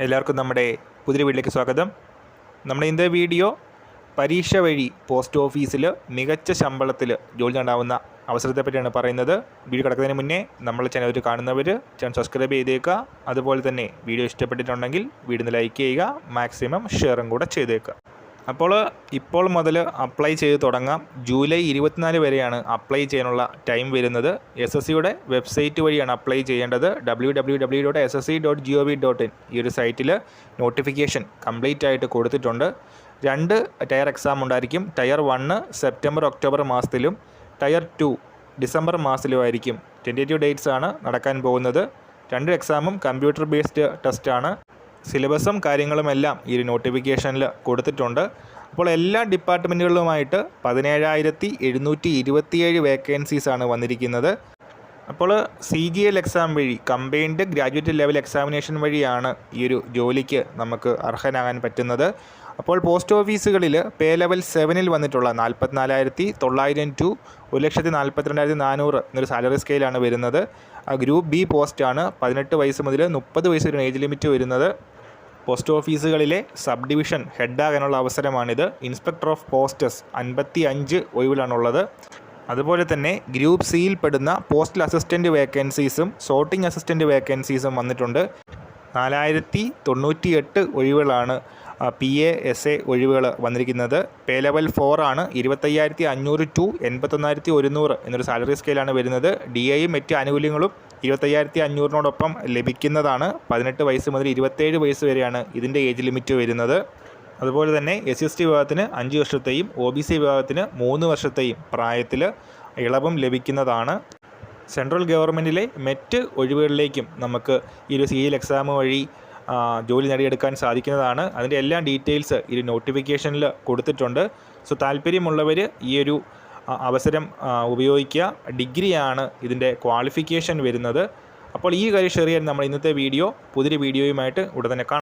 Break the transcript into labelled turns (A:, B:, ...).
A: എല്ലാവർക്കും നമ്മുടെ പുതിയ വീട്ടിലേക്ക് സ്വാഗതം. നമ്മുടെ ഇന്നത്തെ വീഡിയോ പരീക്ഷ വഴി പോസ്റ്റ് ഓഫീസിൽ മികച്ച ശമ്പളത്തിൽ ജോലി നേടാവുന്ന അവസരത്തെ പറ്റിയാണ് പറയുന്നത്. വീഡിയോ കിടക്കുന്നതിന് മുന്നേ നമ്മൾ ചാനൽ കാണുന്നവർ ചാനൽ സബ്സ്ക്രൈബ് ചെയ്തേക്കുക. അതുപോലെ തന്നെ വീഡിയോ ഇഷ്ടപ്പെട്ടിട്ടുണ്ടെങ്കിൽ വീഡിയോ ലൈക്ക് ചെയ്യുക മാക്സിമം ഷെയറും കൂടെ ചെയ്തേക്കുക. അപ്പോൾ ഇപ്പോൾ മുതൽ അപ്ലൈ ചെയ്ത് തുടങ്ങാം. ജൂലൈ ഇരുപത്തിനാല് വരെയാണ് അപ്ലൈ ചെയ്യാനുള്ള ടൈം വരുന്നത്. എസ് എസ് സിയുടെ വെബ്സൈറ്റ് വഴിയാണ് അപ്ലൈ ചെയ്യേണ്ടത്. W W W dot S S C dot G O V dot in ഈ ഒരു സൈറ്റിൽ നോട്ടിഫിക്കേഷൻ കംപ്ലീറ്റ് ആയിട്ട് കൊടുത്തിട്ടുണ്ട്. രണ്ട് ടയർ എക്സാം ഉണ്ടായിരിക്കും. ടയർ വണ്ണ് സെപ്റ്റംബർ ഒക്ടോബർ മാസത്തിലും ടയർ ടു ഡിസംബർ മാസത്തിലുമായിരിക്കും ടെന്റേറ്റീവ് ഡേറ്റ്സ് ആണ് നടക്കാൻ പോകുന്നത്. രണ്ട് എക്സാമും കമ്പ്യൂട്ടർ ബേസ്ഡ് ടെസ്റ്റാണ് സിലബസും കാര്യങ്ങളുമെല്ലാം ഈ ഒരു നോട്ടിഫിക്കേഷനിൽ കൊടുത്തിട്ടുണ്ട്. അപ്പോൾ എല്ലാ ഡിപ്പാർട്ട്മെന്റുകളിലുമായിട്ട് പതിനേഴായിരത്തി എഴുന്നൂറ്റി ഇരുപത്തിയേഴ് വേക്കൻസീസാണ് വന്നിരിക്കുന്നത്. അപ്പോൾ സി ജി എൽ എക്സാം വഴി കമ്പൈൻഡ് ഗ്രാജുവേറ്റ് ലെവൽ എക്സാമിനേഷൻ വഴിയാണ് ഈ ഒരു ജോലിക്ക് നമുക്ക് അർഹനാകാൻ പറ്റുന്നത്. അപ്പോൾ പോസ്റ്റ് ഓഫീസുകളിൽ പേ ലെവൽ സെവനിൽ വന്നിട്ടുള്ള നാൽപ്പത്തിനാലായിരത്തി തൊള്ളായിരം ടു ഒരു ലക്ഷത്തി നാൽപ്പത്തിരണ്ടായിരത്തി നാനൂറ് എന്നൊരു സാലറി സ്കെയിലാണ് വരുന്നത് ഗ്രൂപ്പ് ബി പോസ്റ്റാണ് പതിനെട്ട് വയസ്സ് മുതൽ മുപ്പത് വയസ്സ് വരെ ഏജ് ലിമിറ്റ് വരുന്നത്. പോസ്റ്റ് ഓഫീസുകളിലെ സബ് ഡിവിഷൻ ഹെഡാകാനുള്ള അവസരമാണിത്. ഇൻസ്പെക്ടർ ഓഫ് പോസ്റ്റസ് അൻപത്തി അഞ്ച് ഒഴിവിലാണുള്ളത്. അതുപോലെ തന്നെ ഗ്രൂപ്പ് സിയിൽ പെടുന്ന പോസ്റ്റൽ അസിസ്റ്റന്റ് വേക്കൻസീസും സോർട്ടിംഗ് അസിസ്റ്റന്റ് വേക്കൻസീസും വന്നിട്ടുണ്ട്. നാലായിരത്തി തൊണ്ണൂറ്റി എട്ട് ഒഴിവുകളാണ് പി എ എസ് എ ഒഴിവുകൾ വന്നിരിക്കുന്നത്. പേ ലെവൽ ഫോർ ആണ് ഇരുപത്തയ്യായിരത്തി അഞ്ഞൂറ് ടു എൺപത്തൊന്നായിരത്തി ഒരുന്നൂറ് എന്നൊരു സാലറി സ്കെയിലാണ് വരുന്നത്. ഡി എയും മറ്റ് ആനുകൂല്യങ്ങളും ഇരുപത്തയ്യായിരത്തി അഞ്ഞൂറിനോടൊപ്പം ലഭിക്കുന്നതാണ്. പതിനെട്ട് വയസ്സ് മുതൽ ഇരുപത്തേഴ് വയസ്സ് വരെയാണ് ഇതിന്റെ ഏജ് ലിമിറ്റ് വരുന്നത്. അതുപോലെ തന്നെ എസ് എസ് ടി വിഭാഗത്തിന് അഞ്ച് വർഷത്തെയും ഒ ബി സി വിഭാഗത്തിന് മൂന്ന് വർഷത്തെയും പ്രായത്തിൽ ഇളവും ലഭിക്കുന്നതാണ്. സെൻട്രൽ ഗവൺമെന്റിലെ മറ്റ് ഒഴിവുകളിലേക്കും നമുക്ക് ഈ ഒരു സി എൽ എക്സാം വഴി ജോലി നേടിയെടുക്കാൻ സാധിക്കുന്നതാണ്. അതിന്റെ എല്ലാ ഡീറ്റെയിൽസ് ഈ നോട്ടിഫിക്കേഷനിൽ കൊടുത്തിട്ടുണ്ട്. സോ താല്പര്യമുള്ളവർ ഈ ഒരു അവസരം ഉപയോഗിക്കുക. ഡിഗ്രിയാണ് ഇതിന്റെ ക്വാളിഫിക്കേഷൻ വരുന്നത്. അപ്പോൾ ഈ കാര്യം ഷെയർ ചെയ്യാൻ നമ്മൾ ഇന്നത്തെ വീഡിയോ പുതിയ വീഡിയോയുമായിട്ട് ഉടനെ കാണാം.